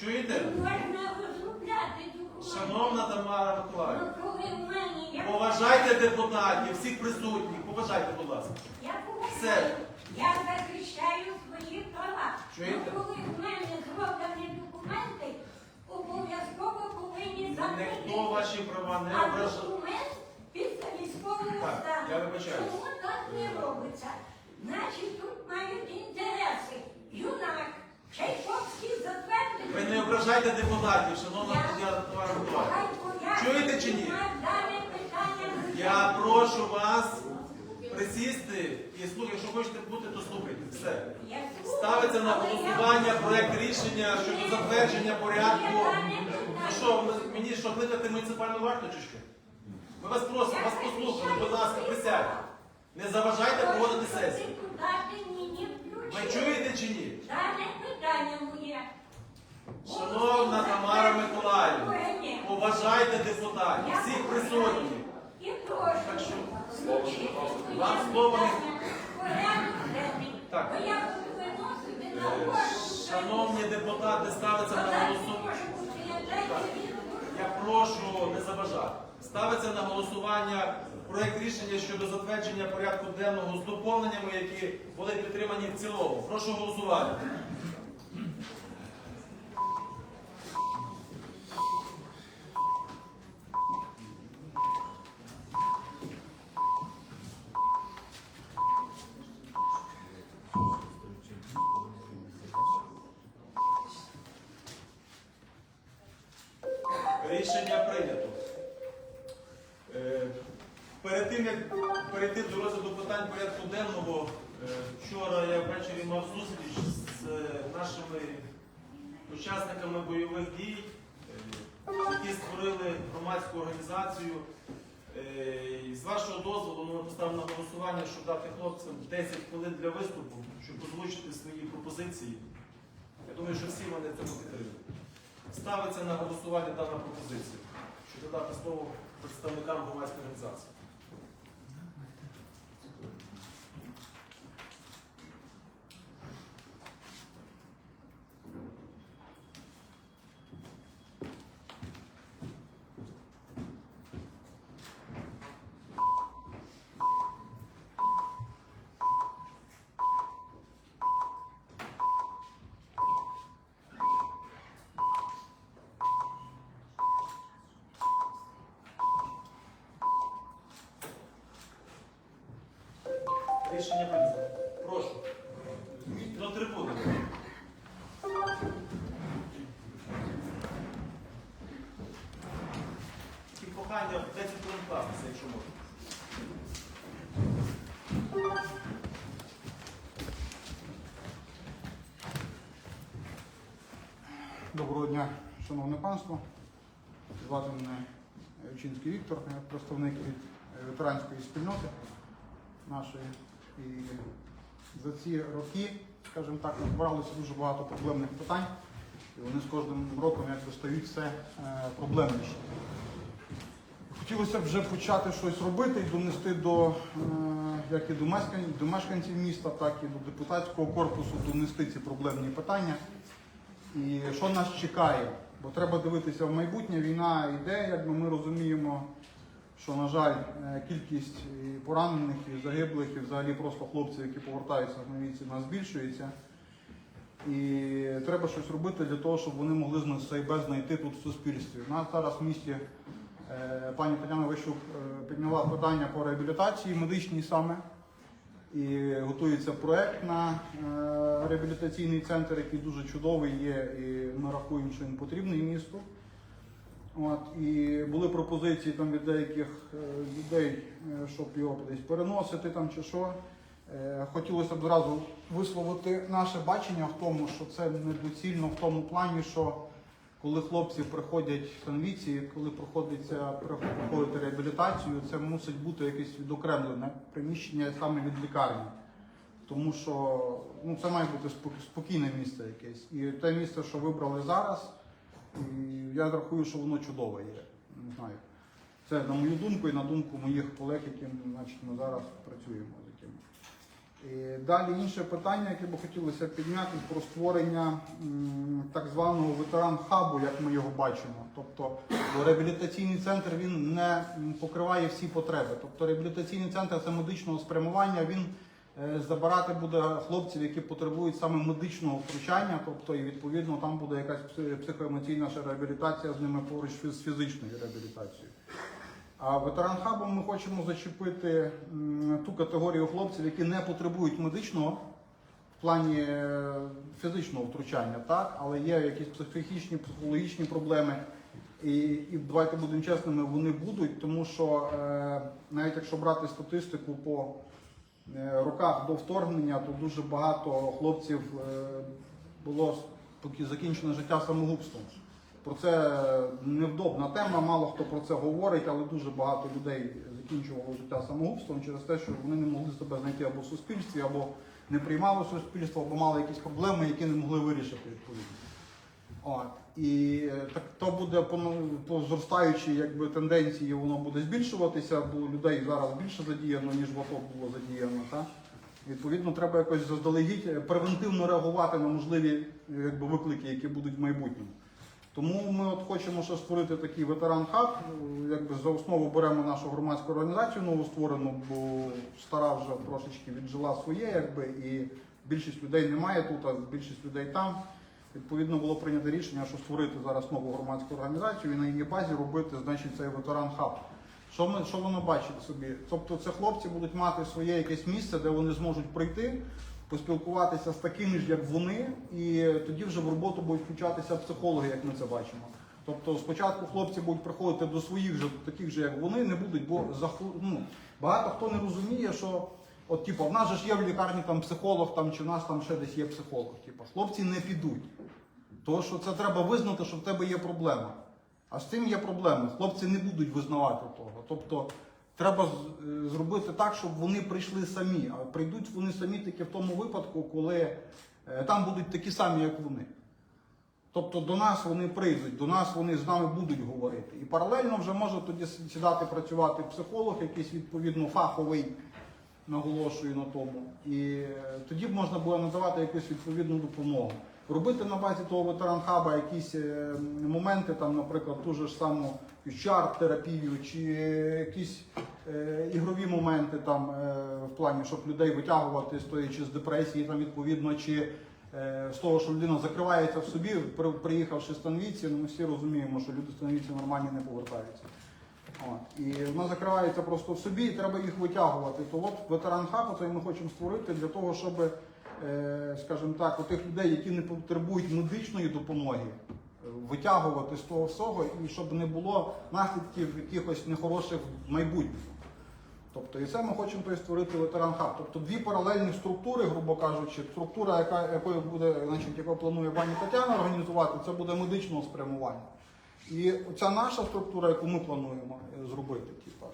Чуєте? Можна розробляти документи. Шановна Тамара Миколаївна, Ну, поважайте депутатів, всіх присутніх, поважайте, будь ласка. Я Все. я захищаю свої права. Чуєте? Ну, коли в мене зроблені документи, обов'язково повинні закрити. Ніхто ваші права не А ображає. документ після військового Так, стану. я вибачаюсь. Чому так не робиться? Значить, тут мають інтереси. Юнак. Ви не ображайте депутатів, шановна Тетяна Чуєте чи ні? Я прошу вас присісти і слухайте, якщо хочете бути, то слухайте. Все. Ставиться на голосування проект рішення щодо затвердження порядку. Ну що, мені що, кликати муніципальну варту чи що? Ми вас просимо, вас послухали, будь ласка, присядьте. Не заважайте проводити сесію. Ви чуєте чи ні? Дане питання моє. Шановна Тамара Миколаївна, поважайте депутатів, всіх присутніх. І прошу. Вам слово не-. Так. Е. Шановні депутати, ставиться на голосування. Я прошу не заважати. Ставиться на голосування проект рішення щодо затвердження порядку денного з доповненнями, які були підтримані в цілому. Прошу голосувати. Щоб дати хлопцям 10 хвилин для виступу, щоб озвучити свої пропозиції. Я думаю, що всі вони це підтримують. Ставиться на голосування дана пропозиція, щоб додати слово представникам громадської організації. Рішення прийнято. Прошу. До трибуни. Тільки прохання 10 хвилин кластися, якщо можна. Доброго дня, шановне панство. Звати мене Ючинський Віктор, представник від е, ветеранської спільноти нашої. І за ці роки, скажімо так, назбиралося дуже багато проблемних питань, і вони з кожним роком як стають все е, проблемніші. Хотілося б вже почати щось робити і донести до, е, як і до мешканців міста, так і до депутатського корпусу, донести ці проблемні питання. І що нас чекає? Бо треба дивитися в майбутнє. Війна йде, якби ми розуміємо, що, на жаль, е, кількість і поранених, і загиблих, і взагалі просто хлопців, які повертаються на війці, у нас збільшується. І треба щось робити для того, щоб вони могли себе знайти тут в суспільстві. У нас зараз в місті е, пані Тетяна Вищук е, підняла питання по реабілітації медичній саме. І готується проект на реабілітаційний центр, який дуже чудовий є, і ми рахуємо, що він потрібний місту. От, і були пропозиції там від деяких е, людей, е, щоб його десь переносити там чи що. Е, хотілося б зразу висловити наше бачення в тому, що це недоцільно в тому плані, що коли хлопці приходять в санвіці, коли проходиться проходить реабілітацію, це мусить бути якесь відокремлене приміщення саме від лікарні. Тому що ну, це має бути спокійне місце якесь. І те місце, що вибрали зараз, я рахую, що воно чудове є. Не знаю. Це на мою думку і на думку моїх колег, яким значить, ми зараз працюємо з якими. І далі інше питання, яке би хотілося підняти, про створення так званого ветеран-хабу, як ми його бачимо. Тобто реабілітаційний центр він не покриває всі потреби. Тобто реабілітаційний центр це медичного спрямування. Він забирати буде хлопців, які потребують саме медичного втручання, тобто і відповідно там буде якась психоемоційна реабілітація з ними поруч з фізичною реабілітацією. А ветеран хабом ми хочемо зачепити ту категорію хлопців, які не потребують медичного в плані е, фізичного втручання, так, але є якісь психічні, психологічні проблеми. І, і давайте будемо чесними, вони будуть, тому що е, навіть якщо брати статистику по е, роках до вторгнення, то дуже багато хлопців е, було закінчено життя самогубством. Про це невдобна тема, мало хто про це говорить, але дуже багато людей закінчувало життя самогубством через те, що вони не могли себе знайти або в суспільстві, або не приймали суспільство, або мали якісь проблеми, які не могли вирішити відповідно. І е, так то буде по, ну, по зростаючій якби, тенденції, воно буде збільшуватися, бо людей зараз більше задіяно, ніж в АТО було задіяно. Так? Відповідно, треба якось заздалегідь е, превентивно реагувати на можливі е, якби, виклики, які будуть в майбутньому. Тому ми от хочемо ще створити такий ветеран-хаб. Якби за основу беремо нашу громадську організацію новостворену, бо стара вже трошечки віджила своє, якби, і більшість людей немає тут, а більшість людей там. Відповідно було прийнято рішення, що створити зараз нову громадську організацію і на її базі робити значить, цей ветеран-хаб. Що, ми, що воно бачить собі? Тобто це хлопці будуть мати своє якесь місце, де вони зможуть прийти, поспілкуватися з такими ж, як вони, і тоді вже в роботу будуть включатися психологи, як ми це бачимо. Тобто спочатку хлопці будуть приходити до своїх же, таких же, як вони, не будуть, бо ну, багато хто не розуміє, що от, типу, в нас же ж є в лікарні там психолог, там, чи в нас там ще десь є психолог. Типу, хлопці не підуть. Тому що це треба визнати, що в тебе є проблема. А з цим є проблеми. Хлопці не будуть визнавати того. Тобто треба е, зробити так, щоб вони прийшли самі. А прийдуть вони самі тільки в тому випадку, коли е, там будуть такі самі, як вони. Тобто до нас вони прийдуть, до нас вони з нами будуть говорити. І паралельно вже може тоді сідати працювати психолог, якийсь відповідно фаховий, наголошую на тому. І е, тоді б можна було надавати якусь відповідну допомогу. Робити на базі того ветеран-хаба якісь е, моменти, там, наприклад, ту ж саму чар-терапію, чи якісь е, ігрові моменти там, в плані, щоб людей витягувати, стоячи з депресії, там, відповідно, чи з того, що людина закривається в собі, приїхавши з станвіці, ну, ми всі розуміємо, що люди з станвіці нормальні не повертаються. І вона закривається просто в собі, і треба їх витягувати. То от ветеран хабу це ми хочемо створити для того, щоб, е, скажімо так, тих людей, які не потребують медичної допомоги, витягувати з того всього, і щоб не було наслідків якихось нехороших в майбутньому. Тобто, і це ми хочемо той створити ветеран хаб. Тобто дві паралельні структури, грубо кажучи, структура, яка якою буде, значить, яку планує пані Тетяна організувати, це буде медичного спрямування. І ця наша структура, яку ми плануємо е, зробити, типу,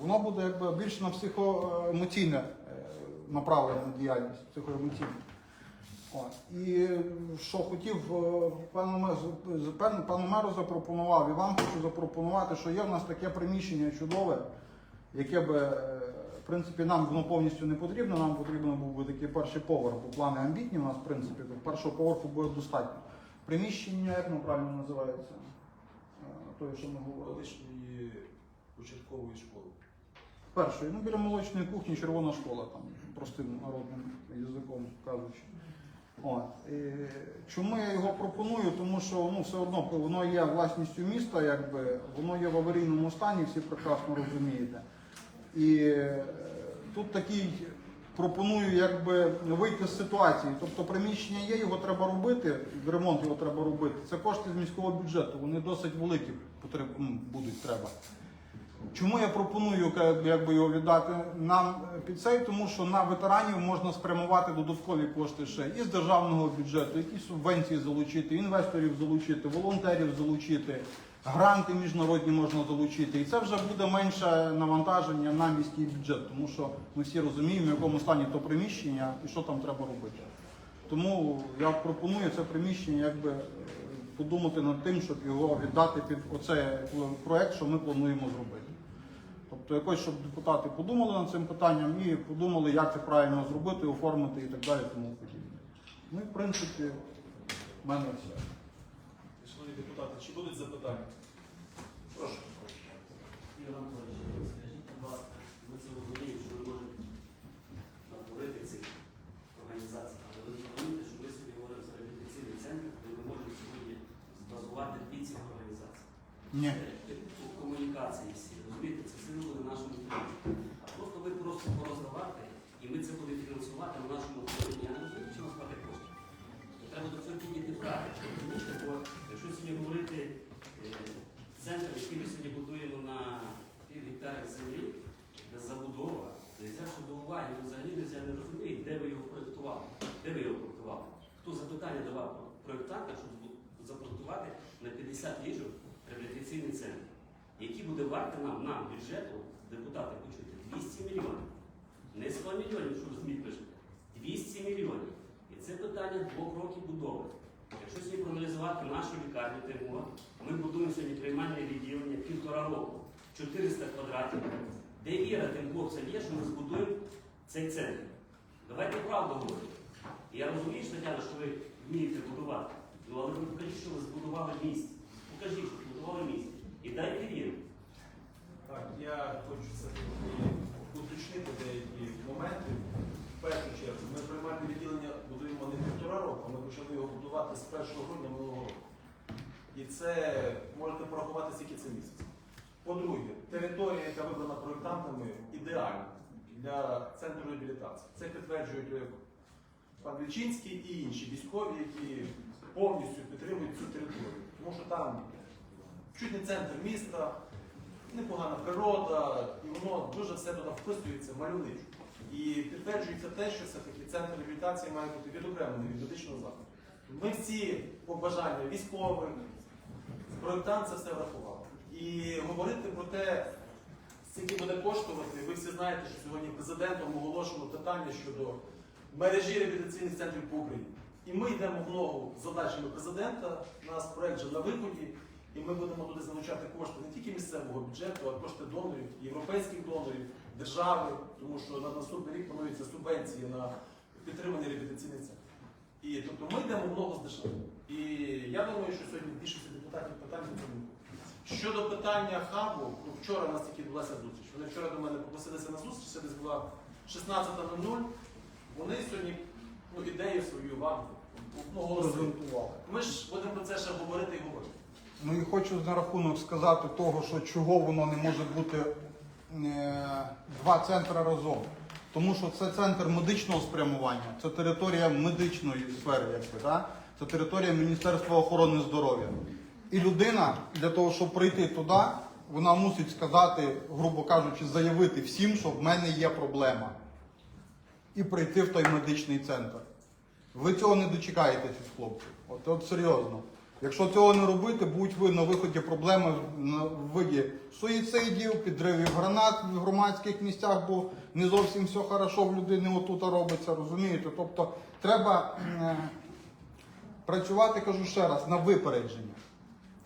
воно буде якби більш на психоемоційне е, направлена діяльність, психоемоційне. І що хотів пану, меру запропонував, і вам хочу запропонувати, що є в нас таке приміщення чудове, яке би, в принципі, нам воно повністю не потрібно, нам потрібен був би такий перший поверх, бо плани амбітні у нас, в принципі, першого поверху буде достатньо. Приміщення, як воно правильно називається? Той, що ми говорили. колишньої початкової школи. Першої, ну біля молочної кухні червона школа, там, простим народним язиком кажучи. От. І чому я його пропоную? Тому що ну, все одно воно є власністю міста, якби, воно є в аварійному стані, всі прекрасно розумієте. І е, тут такий пропоную якби, вийти з ситуації. Тобто приміщення є, його треба робити, ремонт його треба робити. Це кошти з міського бюджету, вони досить великі потреб, будуть треба. Чому я пропоную якби, його віддати нам під цей? Тому що на ветеранів можна спрямувати додаткові кошти ще і з державного бюджету, якісь субвенції залучити, інвесторів залучити, волонтерів залучити, гранти міжнародні можна залучити. І це вже буде менше навантаження на міський бюджет, тому що ми всі розуміємо, в якому стані то приміщення і що там треба робити. Тому я пропоную це приміщення якби е, подумати над тим, щоб його віддати під оцей проект, що ми плануємо зробити. Тобто якось, щоб депутати подумали над цим питанням і подумали, як це правильно зробити, оформити і так далі, тому подібне. Ну і в принципі, в мене все. Шановні депутати, чи будуть запитання? Прошу. Ігор Анатолійович, скажіть, будь ласка, ми це розуміємо, що ви можете натворити цих організацій, але ви розумієте, що ми сьогодні говоримо за реабілітаційний центр, де ми можемо сьогодні збазувати під ці організації. Ні. Уваги, взагалі не не розумієте, де ви його проєктували. Де ви його проєктували? Хто запитання давав проєктанта, щоб запроєктувати на 50 ліжок реабілітаційний центр, який буде варти нам, нам бюджету, депутати почути, 200 мільйонів. Не 100 мільйонів, що пишете, 200 мільйонів. І це питання двох років будови. Якщо сьогодні проаналізувати нашу лікарню ТМО, ми будуємо сьогодні приймальне відділення півтора року, 400 квадратів. Де віра тим хлопцям є, що ми збудуємо цей центр? Давайте правду говорити. Я розумію, що, Тетяна, що ви вмієте будувати. Ну але ви покажіть, що ви збудували в місті. Покажіть, що збудували в місті. І дайте віру. Так, я хочу все-таки уточнити деякі моменти. В першу чергу, ми приймальне відділення будуємо не півтора року, ми почали його будувати з 1 грудня минулого року. І це можете порахувати, скільки це місяць. По-друге, територія, яка вибрана проєктантами, ідеальна для центру реабілітації. Це підтверджують пан Вільчинський і інші військові, які повністю підтримують цю територію. Тому що там чуть не центр міста, непогана природа, і воно дуже все туди вписується мальовничо. І підтверджується те, що все-таки центр реабілітації має бути відокремлений від медичного закладу. Ми всі побажання військових, проєктант це все врахував. І говорити про те, скільки буде коштувати, ви всі знаєте, що сьогодні президентом оголошено питання щодо мережі реабілітаційних центрів по Україні. І ми йдемо в ногу з задачами президента, у нас проект вже на виході, і ми будемо туди залучати кошти не тільки місцевого бюджету, а кошти донорів, європейських донорів, держави, тому що на наступний рік плануються субвенції на підтриманий реабілітаційний центр. І тобто ми йдемо в ногу з державою. І я думаю, що сьогодні більшість депутатів питань не. Щодо питання хабу, ну, вчора у нас тільки відбулася зустріч. Вони вчора до мене попросилися на зустріч, це десь була 16.00. Вони сьогодні ну, ідею свою вам. Презентували. Ми ж будемо про це ще говорити і говорити. Ну і хочу на рахунок сказати того, що чого воно не може бути е, два центри разом. Тому що це центр медичного спрямування, це територія медичної сфери, якби, да? це територія Міністерства охорони здоров'я. І людина для того, щоб прийти туди, вона мусить сказати, грубо кажучи, заявити всім, що в мене є проблема. І прийти в той медичний центр. Ви цього не дочекаєтеся, хлопці. От, от серйозно. Якщо цього не робити, будуть ви на виході проблеми в виді суїцидів, підривів гранат в громадських місцях, бо не зовсім все хорошо в людини отут робиться, розумієте? Тобто треба е, працювати, кажу ще раз, на випередження.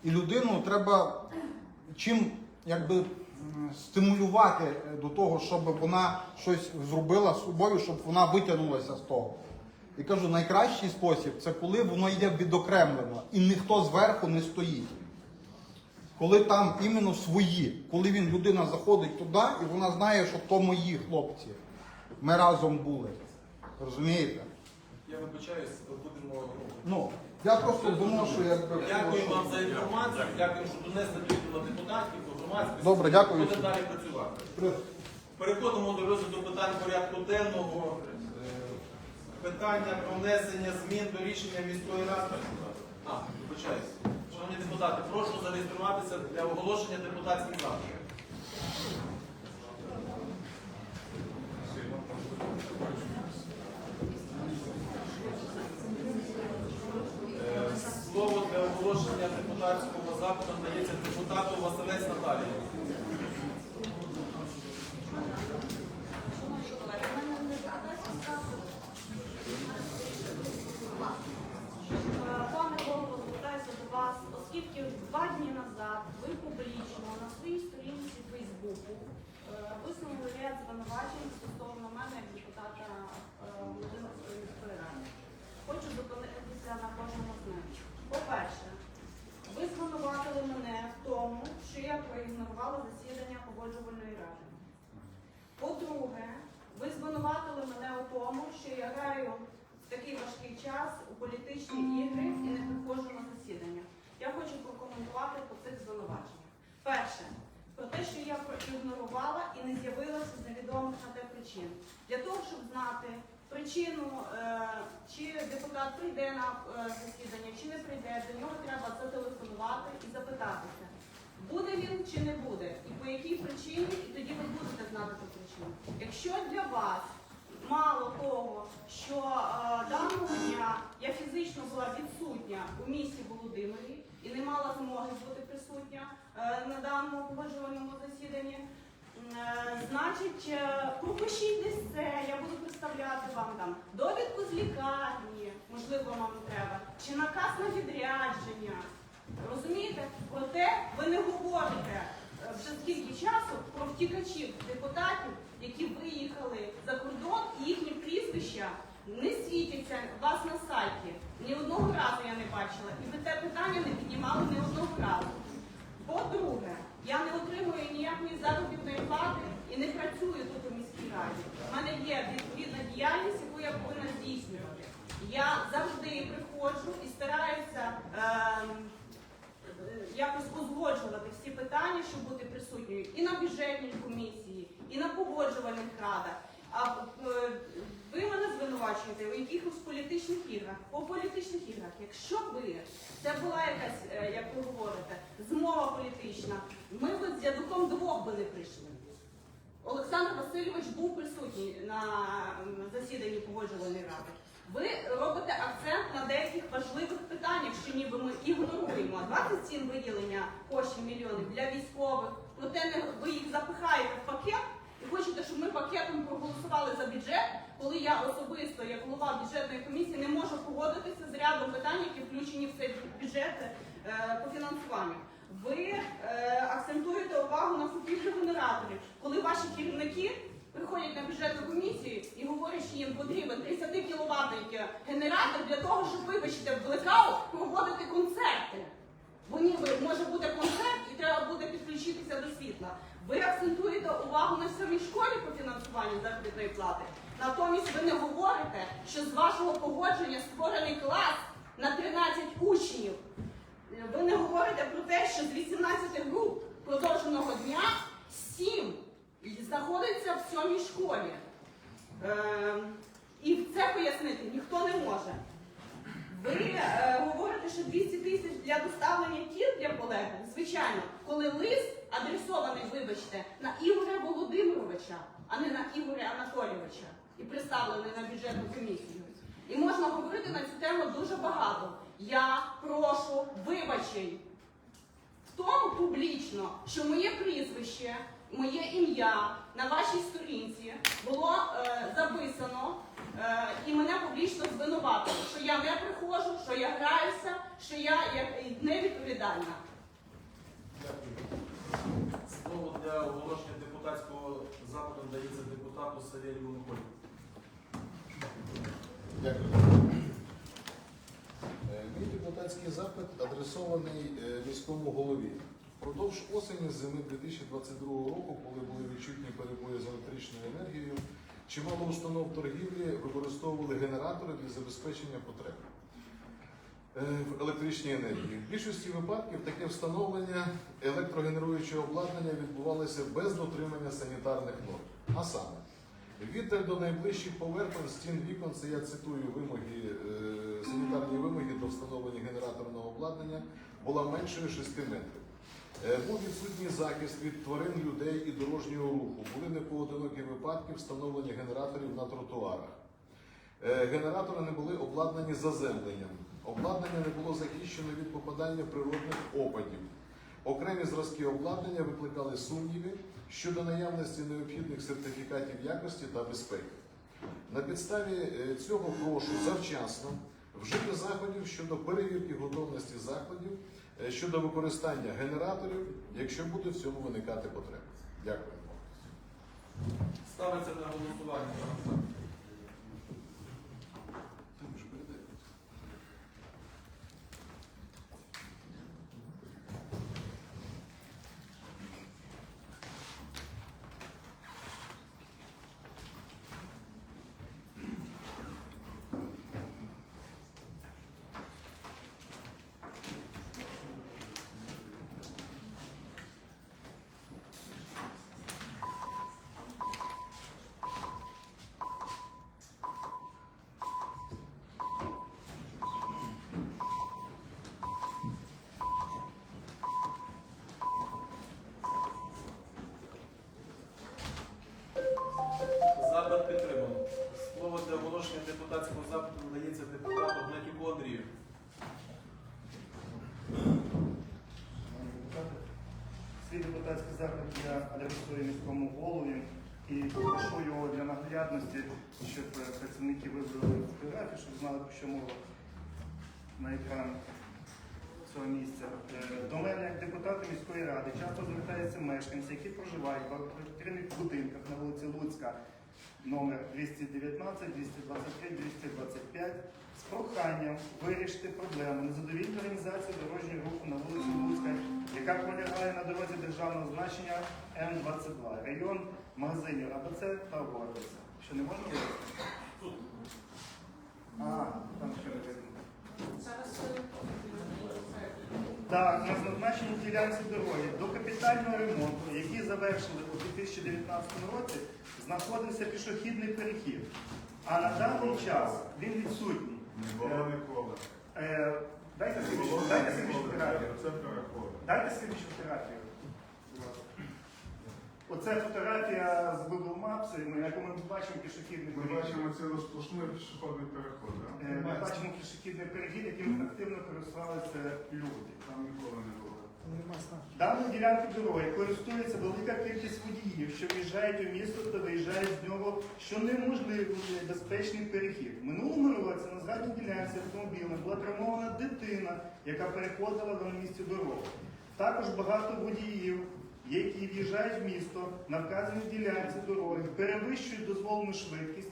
І людину треба чим якби стимулювати е, до того, щоб вона щось зробила з собою, щоб вона витягнулася з того. І кажу, найкращий спосіб це коли воно йде відокремлено і ніхто зверху не стоїть. Коли там іменно свої, коли він людина заходить туди, і вона знає, що то мої хлопці. Ми разом були. Розумієте? Я вибачаюсь, будемо. Ну, я просто думав, що якби. Дякую вам за інформацію. Дякую, що донесли до депутатів, до громадськості. Добре, дякую. Будемо далі працювати. Переходимо до розгляду питань порядку денного. Питання про внесення змін до рішення міської ради. А, вибачаюсь. Шановні депутати, прошу зареєструватися для оголошення депутатських запитів. Е, Слово для оголошення депутатського запиту надається депутату Василець Наталії. Пане голово, звертаюся до вас, оскільки два дні назад ви публічно на своїй сторінці Фейсбуку висунули ряд звинувачень стосовно мене як депутата е, Володимирської міської ради. Хочу зупинитися на кожному з них. По-перше, ви звинуватили мене в тому, що я проігнорувала засідання погоджувальної ради. По-друге, ви звинуватили мене у тому, що я граю в такий важкий час у політичні ігри і не приходжу на засідання. Я хочу прокоментувати по цих звинуваченнях. Перше, про те, що я проігнорувала і не з'явилася з невідомих на те причин. Для того, щоб знати причину, е, чи депутат прийде на е, засідання, чи не прийде, до нього треба зателефонувати і запитатися, буде він чи не буде, і по якій причині, і тоді ви будете знати ту причину. Якщо для вас мало того, що е, даного дня я фізично була відсутня у місті Володимирі і не мала змоги бути присутня е, на даному погоджувальному засіданні, значить, е, пропишіть це, я буду представляти вам там довідку з лікарні, можливо, вам треба, чи наказ на відрядження. Розумієте? Проте ви не говорите е, вже скільки часу про втікачів депутатів, які виїхали за кордон, і їхні прізвища не світяться вас на сайті. Ні одного разу я не бачила. І ви те питання не піднімали ні одного разу. По-друге, я не отримую ніякої заробітної плати і не працюю тут у міській раді. У мене є відповідна діяльність, яку я повинна здійснювати. Я завжди приходжу і стараюся. ем, е, якось узгоджувати всі питання, щоб бути присутньою і на бюджетній комісії, і на погоджувальних радах. А е, ви мене звинувачуєте у якихось політичних іграх. По політичних іграх, якщо би це була якась, е, як ви говорите, змова політична, ми з дядуком двох би не прийшли. Олександр Васильович був присутній на засіданні погоджувальної ради. Ви робите акцент на деяких важливих питаннях, що ніби ми ігноруємо. 27 виділення коштів мільйонів для військових, проте ви їх запихаєте в пакет і хочете, щоб ми пакетом проголосували за бюджет, коли я особисто, як голова бюджетної комісії, не можу погодитися з рядом питань, які включені в цей бюджет е, по фінансуванню. Ви е, акцентуєте увагу на купівлю генераторів, коли ваші керівники приходять на бюджетну комісію і говорять, що їм потрібен 30 кіловатний генератор для того, щоб, вибачте, в блекаут проводити концерти. Бо ніби може бути концерт і треба буде підключитися до світла. Ви акцентуєте увагу на самій школі по фінансуванню заробітної плати. Натомість ви не говорите, що з вашого погодження створений клас на 13 учнів. Ви не говорите про те, що з 18 груп продовженого дня 7 знаходиться в сьомій школі. Ем, і це пояснити ніхто не може. Ви е, говорите, що 200 тисяч для доставлення тіл для полеглих. Звичайно, коли лист адресований, вибачте, на Ігоря Володимировича, а не на Ігоря Анатолійовича, і представлений на бюджетну комісію. І можна говорити на цю тему дуже багато. Я прошу вибачень в тому публічно, що моє прізвище, моє ім'я на вашій сторінці було е, записано е, і мене публічно звинуватили, що я не приходжу, що я граюся, що я як невідповідальна. Слово для оголошення депутатського запиту дається депутату Савєльєву Миколі. Дякую. Е, Мій депутатський запит адресований е, міському голові. Впродовж осені зими 2022 року, коли були відчутні перебої з електричною енергією, чимало установ торгівлі використовували генератори для забезпечення потреб е, в електричній енергії. В більшості випадків таке встановлення електрогенеруючого обладнання відбувалося без дотримання санітарних норм. А саме, Віддаль до найближчих поверхонь стін вікон, це я цитую вимоги, е, санітарні вимоги до встановлення генераторного обладнання, була меншою 6 метрів. Е, був відсутній захист від тварин, людей і дорожнього руху. Були непоодинокі випадки встановлення генераторів на тротуарах. Е, Генератори не були обладнані заземленням. Обладнання не було захищено від попадання природних опадів. Окремі зразки обладнання викликали сумніви щодо наявності необхідних сертифікатів якості та безпеки. На підставі е, цього прошу завчасно вжити заходів щодо перевірки готовності закладів е, щодо використання генераторів, якщо буде в цьому виникати потреба. Дякую. Ставиться на голосування. Запит підтримано. Слово для оголошення депутатського запиту надається депутату Гнатюку Андрію. Свій депутатський запит я адресую міському голові і попрошу його для наглядності, щоб працівники вибрали фотографію, щоб знали, про що мова на екран цього місця. Е, До мене, як депутата міської ради, часто звертаються мешканці, які проживають в багатоквартирних будинках на вулиці Луцька, номер 219, 223, 225 з проханням вирішити проблему незадовільної організації дорожнього руху на вулиці Луцька, яка пролягає на дорозі державного значення М22, район магазинів АБЦ та Горбиця. Що не можна вирішити? А, там ще не видно. Так, на зазначеній ділянці дороги до капітального ремонту, який завершили у 2019 році, знаходився пішохідний перехід. А на даний час він відсутній. Не Дайте ніколи. дайте слідчу фотографію. Дайте слідчу фотографію. Оце фотографія з Google Maps, на яку ми бачимо пішохідний Ми перехід. бачимо цілосплошний пішохідний переход, Е. Ми бачимо пішохідний перехід, яким активно користувалися люди. Там ніколи не було. Даною ділянкою дороги користується велика кількість водіїв, що в'їжджають у місто та виїжджають з нього, що неможливий безпечний перехід. В минулому році на згаданій ділянці автомобілем була травмована дитина, яка переходила на місці дороги. Також багато водіїв, які в'їжджають в місто на вказаній ділянці дороги, перевищують дозволену швидкість.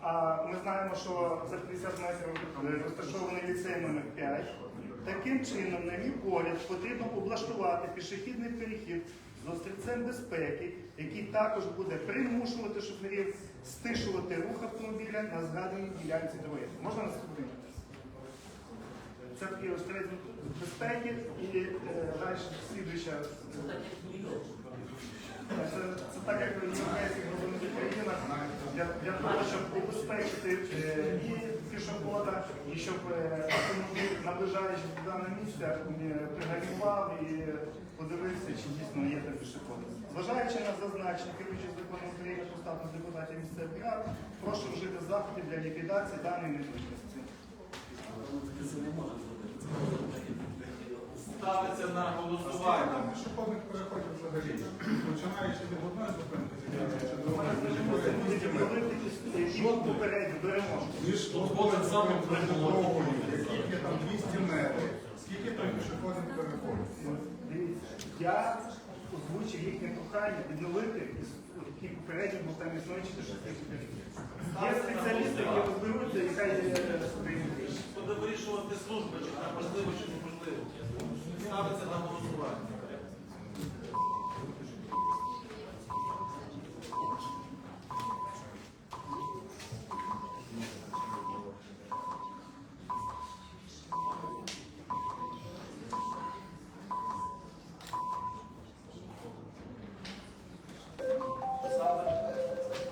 А ми знаємо, що за 50 метрів е, розташований ліцей номер 5. Таким чином, на мій погляд, потрібно облаштувати пішохідний перехід з острівцем безпеки, який також буде примушувати шоферів стишувати рух автомобіля на згаданій ділянці дороги. Можна наступний? Це такий острівець безпеки і е, далі слідуюча. Е, Це, це так, як в європейських розвинутих країнах, для, для того, щоб убезпечити е, і пішохода, і щоб е, наближаючись до даного місця, е, пригальмував і подивився, чи дійсно є там пішоход. Зважаючи на зазначення, керуючи законом України про статус депутатів місцевих рад, прошу вжити заходів для ліквідації даної недолікості. Це не може зробити. Ставиться на голосування. Там пішохідних переходів взагалі. Починаючи від одної зупинки, закінчуючи У мене другою. будуть говорити, які попередні беремо. Між тобою самим дорогою, скільки там 200 метрів, скільки там пішохідних переходів? Я озвучив їхнє прохання відновити які попередні був там існуючі Є спеціалісти, які розберуться, яка є прийняти. Буде вирішувати служба, чи це можливо, чи. Ставиться на голосування.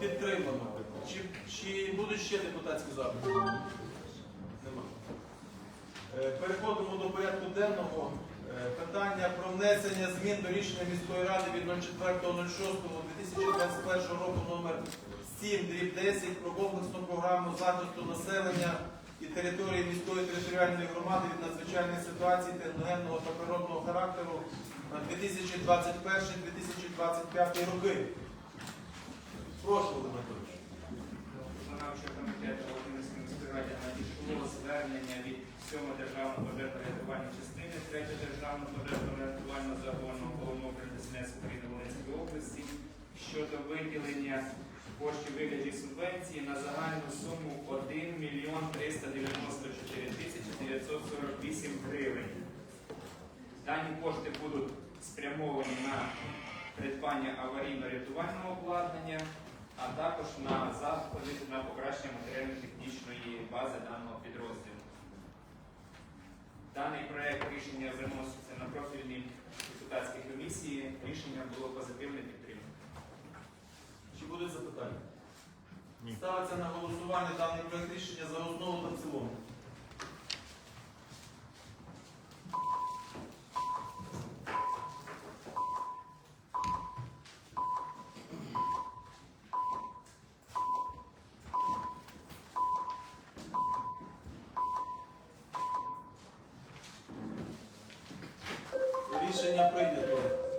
Підтримано. Чи, чи будуть ще депутатські запити? Нема. Е, Переходимо до порядку денного. Питання про внесення змін до рішення міської ради від 04.06.2021 року номер 7 дріб 10 про комплексну програму захисту населення і території міської територіальної громади від надзвичайних ситуацій техногенного та природного характеру на 2021-2025 роки. Прошу, Володимир надійшло звернення від 7 державного пожежно-рятувальної частини, 3 державного пожежно-рятувального загону головного управління України Волинської області щодо виділення коштів вигляді субвенції на загальну суму 1 мільйон 394 тисячі 948 гривень. Дані кошти будуть спрямовані на придбання аварійно-рятувального обладнання, а також на заходи на покращення матеріально-технічної бази даного підрозділу. Даний проект рішення виноситься на профільні депутатські комісії. Рішення було позитивне підтримане. Чи будуть запитання? Ставиться на голосування даний проект рішення за основу та в цілому. Рішення прийнято.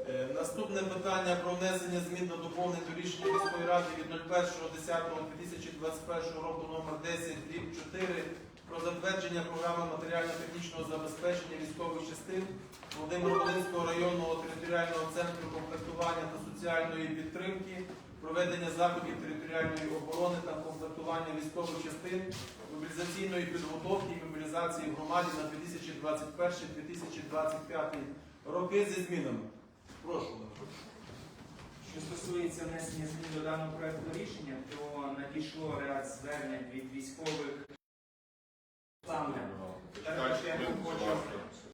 Е, Наступне питання про внесення змін до доповнень до рішення міської ради від 01.10.2021 року номер 10 дріб 4 про затвердження програми матеріально-технічного забезпечення військових частин Володимир-Волинського районного територіального центру комплектування та соціальної підтримки, проведення заходів територіальної оборони та комплектування військових частин, мобілізаційної підготовки і мобілізації громаді на 2021-2025 роки зі змінами. Прошу. Що стосується внесення змін до даного проекту рішення, то надійшло ряд звернень від військових. Саме також я хочу